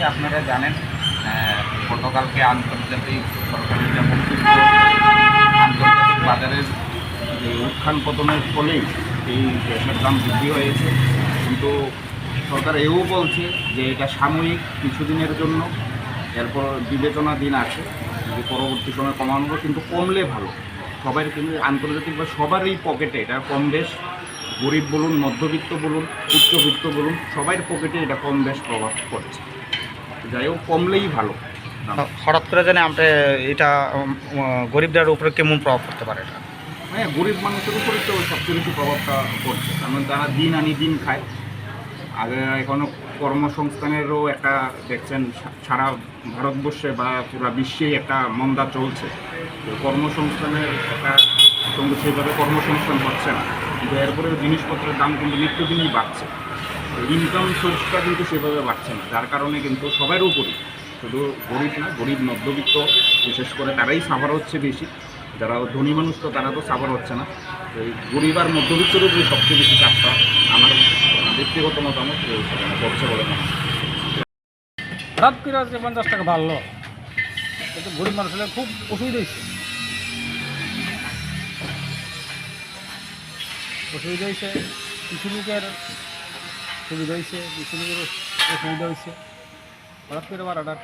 হয়েছে আপনারা জানেন গতকালকে আন্তর্জাতিক সরকারি আন্তর্জাতিক বাজারের যে উত্থান পতনের ফলেই এই গ্যাসের দাম বৃদ্ধি হয়েছে। কিন্তু সরকার এও বলছে যে এটা সাময়িক কিছুদিনের জন্য, এরপর বিবেচনাধীন আছে যে পরবর্তী সময় কমানো কিন্তু কমলে ভালো। সবাই কিন্তু আন্তর্জাতিক বা সবারই পকেটে, এটা কম বেশ, গরিব বলুন, মধ্যবিত্ত বলুন, উচ্চবিত্ত বলুন সবার পকেটে এটা কম বেশ প্রভাব পড়ছে। যাই হোক কমলেই ভালো। হঠাৎ করে জানে আমরা এটা গরিবদের উপরে কেমন প্রভাব পড়তে পারে এটা? হ্যাঁ গরিব মানুষের উপরে তো সবচেয়ে বেশি প্রভাবটা পড়ছে। কারণ তারা দিন আনি দিন খায়। আগে এখনও কর্মসংস্থানেরও একটা দেখছেন সারা ভারতবর্ষে বা পুরো বিশ্বেই একটা মন্দা চলছে। তো কর্মসংস্থানের একটা সঙ্গে সেভাবে কর্মসংস্থান হচ্ছে না। কিন্তু এরপরে জিনিসপত্রের দাম কিন্তু নিত্যদিনই বাড়ছে। ইনকাম সোর্সটা কিন্তু সেভাবে বাড়ছে না। যার কারণে কিন্তু সবার উপরই শুধু গরিব না, গরিব মধ্যবিত্ত, বিশেষ করে তারাই সাফার হচ্ছে বেশি। যারা ধনী মানুষ তো তারা তো সাফার হচ্ছে না। এই গরিব আর মধ্যবিত্তের উপরে সবচেয়ে বেশি চাপটা, আমার ব্যক্তিগত মতামত সেখানে বলে মনে হয়। পঞ্চাশ টাকা বাড়লো। গরিব মানুষের খুব অসুবিধা হয়েছে। অসুবিধা হয়েছে কিছু সুবিধা হয়েছে কিছু অসুবিধা হয়েছে হঠাৎ করে আবার অর্ডার